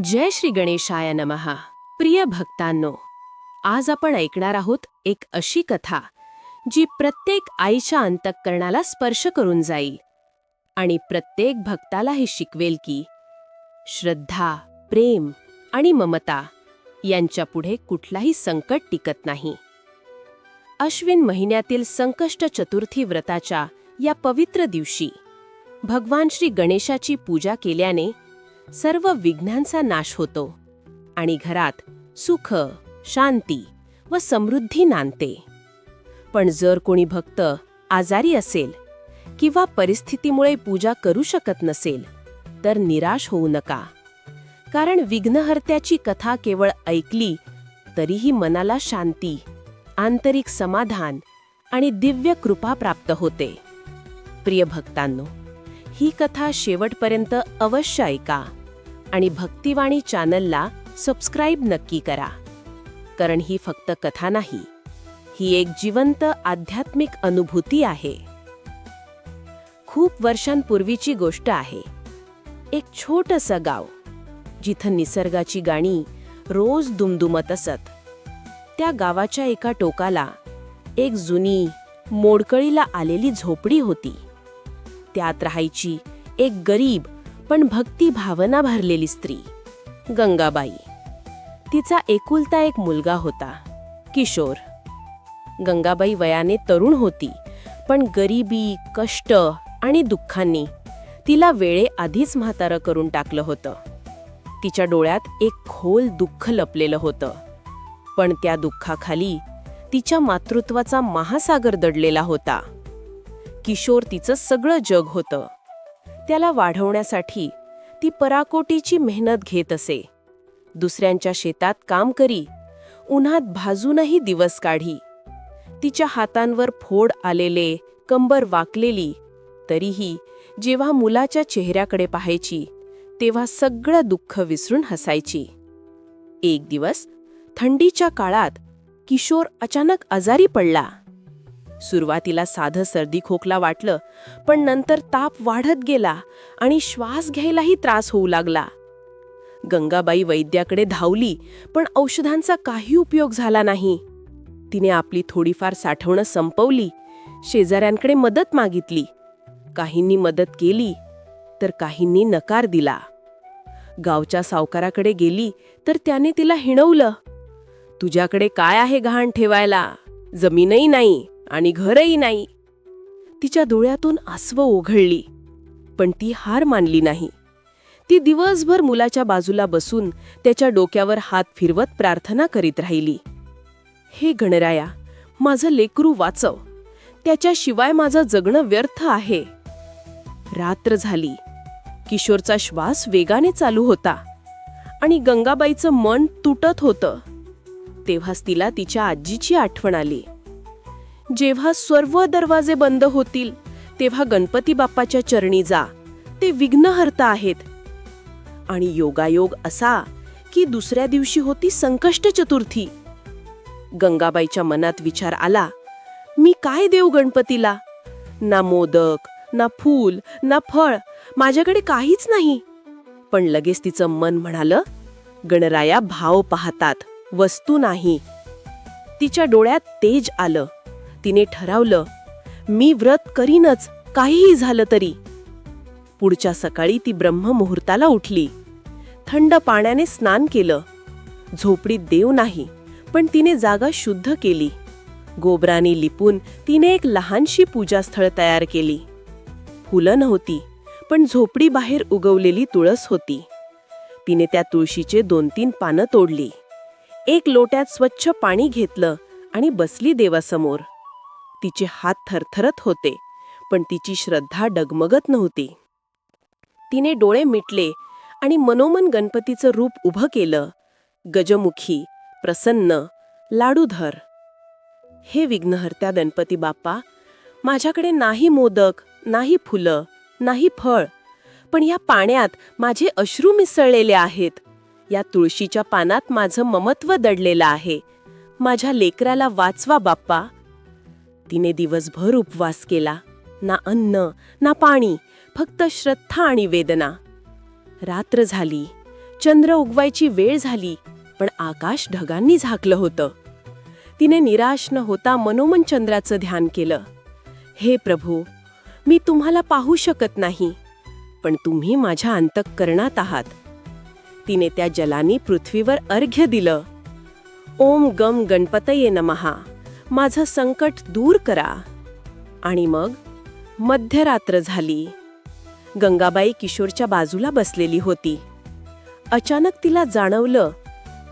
जय श्री गणेशाय नमहा प्रिय भक्तांनो आज आपण ऐकणार आहोत एक अशी कथा जी प्रत्येक आईच्या अंतःकरणाला स्पर्श करून जाईल आणि प्रत्येक भक्ताला हे शिकवेल की श्रद्धा प्रेम आणि ममता यांच्यापुढे कुठलाही संकट टिकत नाही. अश्विन महिन्यातील संकष्ट चतुर्थी व्रताच्या या पवित्र दिवशी भगवान श्री गणेशाची पूजा केल्याने सर्व विघ्नांचा नाश होतो आणि घरात सुख शांती व समृद्धी नांदते. पण जर कोणी भक्त आजारी असेल किंवा परिस्थितीमुळे पूजा करू शकत नसेल तर निराश होऊ नका. कारण विघ्नहर्त्याची कथा केवळ ऐकली तरीही मनाला शांती आंतरिक समाधान आणि दिव्य कृपा प्राप्त होते. प्रिय भक्तांनो ही कथा शेवटपर्यंत अवश्य ऐका आणि भक्तिवाणी चॅनलला सबस्क्राईब नक्की करा. कारण ही फक्त कथा नाही ही एक जिवंत आध्यात्मिक अनुभूती आहे. खूप वर्षांपूर्वीची गोष्ट आहे. एक छोटंसं गाव जिथं निसर्गाची गाणी रोज दुमदुमत असत. त्या गावाच्या एका टोकाला एक जुनी मोडकळीला आलेली झोपडी होती. त्यात राहायची. एक गरीब पण भक्ती भावना भरलेली स्त्री. गंगाबाई. तिचा एकुलता एक मुलगा होता किशोर. गंगाबाई वयाने तरुण होती पण गरिबी कष्ट आणि दुःखांनी तिला वेळे आधीच म्हातारं करून टाकलं होतं. तिच्या डोळ्यात एक खोल दुःख लपलेलं होतं. पण त्या दुःखाखाली तिच्या मातृत्वाचा महासागर दडलेला होता. किशोर तिचं सगळं जग होतं. त्याला वाढवण्यासाठी ती पराकोटीची मेहनत घेत असे. दुसऱ्यांच्या शेतात काम करी उन्हात भाजूनही दिवस काढी. तिच्या हातांवर फोड आलेले कंबर वाकलेली तरीही जेव्हा मुलाच्या चेहऱ्याकडे पाहायची तेव्हा सगळं दुःख विसरून हसायची. एक दिवस थंडीच्या काळात किशोर अचानक आजारी पडला. सुरुवातीला साधं सर्दी खोकला वाटलं पण नंतर ताप वाढत गेला आणि श्वास घ्यायलाही त्रास होऊ लागला. गंगाबाई वैद्याकडे धावली पण औषधांचा काही उपयोग झाला नाही. तिने आपली थोडीफार साठवणं संपवली शेजाऱ्यांकडे मदत मागितली. काहींनी मदत केली तर काहींनी नकार दिला. गावच्या सावकाराकडे गेली तर त्याने तिला हिणवलं तुझ्याकडे काय आहे घाण ठेवायला? जमीनही नाही. आणि घरही नाही. तिच्या डोळ्यातून आसव ओघळली पण ती हार मानली नाही. ती दिवसभर मुलाच्या बाजूला बसून त्याच्या डोक्यावर हात फिरवत प्रार्थना करीत राहिली. हे गणराया माझं लेकरू वाचव. त्याच्याशिवाय माझं जगणं व्यर्थ आहे. रात्र झाली. किशोरचा श्वास वेगाने चालू होता आणि गंगाबाईचं मन तुटत होतं. तेव्हाच तिला तिच्या आजीची आठवण आली. जेव्हा सर्व दरवाजे बंद होतील तेव्हा गणपती बाप्पाच्या चरणी जा. ते विघ्नहर्ता आहेत. आणि योगायोग असा की दुसऱ्या दिवशी होती संकष्ट चतुर्थी. गंगाबाईच्या मनात विचार आला मी काय देऊ गणपतीला? ना मोदक ना फूल ना फळ माझ्याकडे काहीच नाही. पण लगेच तिचं मन म्हणालं गणराया भाव पाहतात वस्तू नाही. तिच्या डोळ्यात तेज आलं. तिने ठरवलं मी व्रत करीनच काहीही झालं तरी. पुढच्या सकाळी ती ब्रह्ममुहूर्ताला उठली. थंड पाण्याने स्नान केलं. झोपडीत देव नाही पण तिने जागा शुद्ध केली. गोबराने लिपून तिने एक लहानशी पूजास्थळ तयार केली. फुलं नव्हती पण झोपडी बाहेर उगवलेली तुळस होती. तिने त्या तुळशीचे दोन तीन पानं तोडली. एक लोट्यात स्वच्छ पाणी घेतलं आणि बसली देवासमोर. तिचे हात थरथरत होते पण तिची श्रद्धा डगमगत नव्हती. तिने डोळे मिटले आणि मनोमन गणपतीचं रूप उभं केलं. गजमुखी प्रसन्न लाडूधर. हे विघ्नहर्त्या गणपती बाप्पा माझ्याकडे नाही मोदक नाही फुलं नाही फळ पण या पाण्यात माझे अश्रू मिसळलेले आहेत. या तुळशीच्या पानात माझं ममत्व दडलेलं आहे. माझ्या लेकराला वाचवा बाप्पा. तिने दिवसभर उपवास केला. ना अन्न ना पाणी फक्त श्रद्धा आणि वेदना. रात्र झाली. चंद्र उगवायची वेळ झाली पण आकाश ढगांनी झाकलं होतं. तिने निराश न होता मनोमन चंद्राचं ध्यान केलं. हे प्रभू मी तुम्हाला पाहू शकत नाही पण तुम्ही माझ्या अंतःकरणात आहात. तिने त्या जलानी पृथ्वीवर अर्घ्य दिलं. ओम गम गणपतये नमहा माझं संकट दूर करा. आणि मग मध्यरात्र झाली. गंगाबाई किशोरच्या बाजूला बसलेली होती. अचानक तिला जाणवलं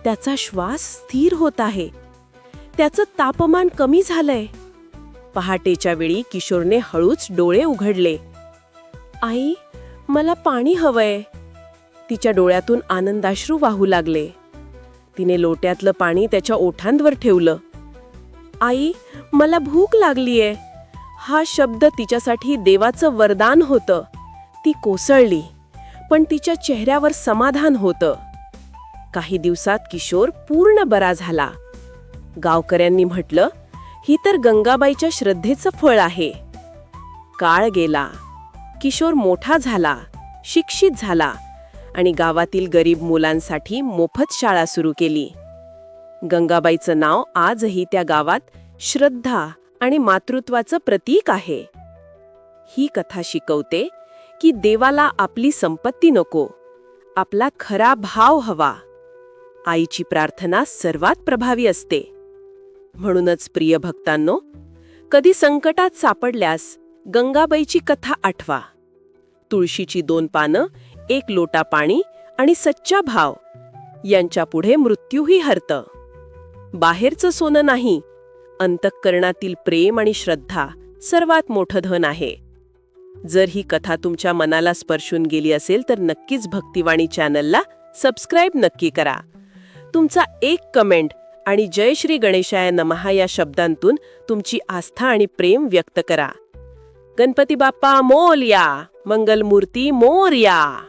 त्याचा श्वास स्थिर होत आहे. त्याचं तापमान कमी झालंय. पहाटेच्या वेळी किशोरने हळूच डोळे उघडले. आई मला पाणी हवंय. तिच्या डोळ्यातून आनंदाश्रू वाहू लागले. तिने लोट्यातलं पाणी त्याच्या ओठांवर ठेवलं. आई मला भूक लागलीये. हा शब्द तिच्यासाठी देवाचं वरदान होतं. ती कोसळली पण तिच्या चेहऱ्यावर समाधान होतं. काही दिवसात किशोर पूर्ण बरा झाला. गावकऱ्यांनी म्हटलं ही तर गंगाबाईच्या श्रद्धेचं फळ आहे. काळ गेला. किशोर मोठा झाला शिक्षित झाला आणि गावातील गरीब मुलांसाठी मोफत शाळा सुरू केली. गंगाबाईचं नाव आजही त्या गावात श्रद्धा आणि मातृत्वाचं प्रतीक आहे. ही कथा शिकवते की देवाला आपली संपत्ती नको आपला खरा भाव हवा. आईची प्रार्थना सर्वात प्रभावी असते. म्हणूनच प्रिय भक्तांनो कधी संकटात सापडल्यास गंगाबाईची कथा आठवा. तुळशीची दोन पानं एक लोटा पाणी आणि सच्चा भाव यांच्यापुढे मृत्यूही हरतं. बाहेरचं सोनं नाही. अंतःकरणातील प्रेम आणि श्रद्धा सर्वात मोठं धन आहे. जर ही कथा तुमच्या मनाला स्पर्शून गेली असेल तर नक्कीच भक्तिवाणी चॅनलला सबस्क्राईब नक्की करा. तुमचा एक कमेंट आणि जय श्री गणेशाय नमहा या शब्दांतून तुमची आस्था आणि प्रेम व्यक्त करा. गणपती बाप्पा मोल या मंगलमूर्ती मोर या